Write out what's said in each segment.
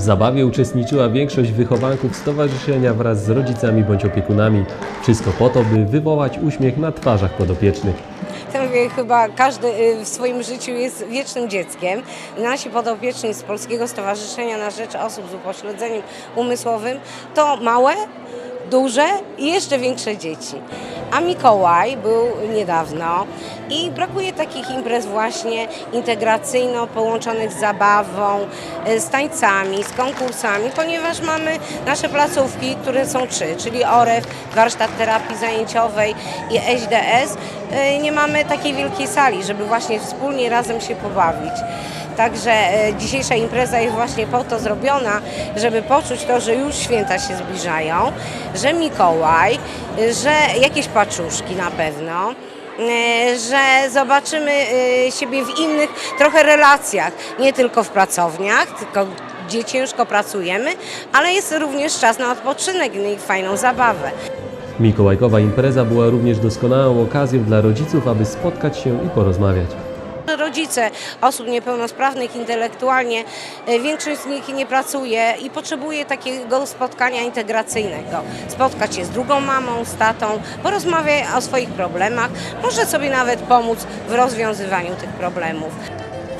W zabawie uczestniczyła większość wychowanków stowarzyszenia wraz z rodzicami bądź opiekunami. Wszystko po to, by wywołać uśmiech na twarzach podopiecznych. Mówię, chyba każdy y, w swoim życiu jest wiecznym dzieckiem. Nasi podopieczni z Polskiego Stowarzyszenia na Rzecz Osób z Upośledzeniem Umysłowym to małe, duże i jeszcze większe dzieci. A Mikołaj był niedawno i brakuje takich imprez właśnie integracyjno połączonych z zabawą, y, z tańcami, z konkursami, ponieważ mamy nasze placówki, które są trzy, czyli OREF, warsztat terapii zajęciowej i SDS. Y, Nie mamy takiej wielkiej sali, żeby właśnie wspólnie razem się pobawić. Także e, dzisiejsza impreza jest właśnie po to zrobiona, żeby poczuć to, że już święta się zbliżają, że Mikołaj, e, że jakieś paczuszki na pewno, e, że zobaczymy siebie w innych trochę relacjach, nie tylko w pracowniach, tylko gdzie ciężko pracujemy, ale jest również czas na odpoczynek i fajną zabawę. Mikołajkowa impreza była również doskonałą okazją dla rodziców, aby spotkać się i porozmawiać. Rodzice osób niepełnosprawnych intelektualnie, e, większość z nich nie pracuje i potrzebuje takiego spotkania integracyjnego. Spotkać się z drugą mamą, z tatą, porozmawiać o swoich problemach, może sobie nawet pomóc w rozwiązywaniu tych problemów.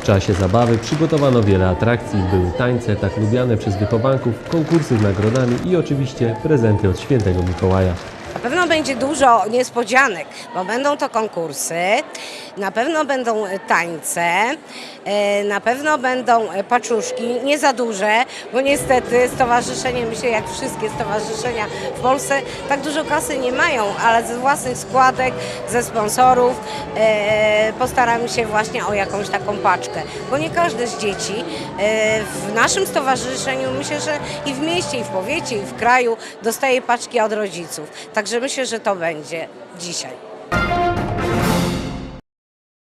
W czasie zabawy przygotowano wiele atrakcji, były tańce tak lubiane przez wychowanków, konkursy z nagrodami i oczywiście prezenty od świętego Mikołaja. Na pewno będzie dużo niespodzianek, bo będą to konkursy, na pewno będą e, tańce, e, na pewno będą e, paczuszki, nie za duże, bo niestety stowarzyszenie, myślę jak wszystkie stowarzyszenia w Polsce, tak dużo kasy nie mają, ale ze własnych składek, ze sponsorów postaramy się właśnie o jakąś taką paczkę, bo nie każde z dzieci w naszym stowarzyszeniu, myślę, że i w mieście, i w powiecie, i w kraju dostaje paczki od rodziców. Także myślę, że to będzie dzisiaj.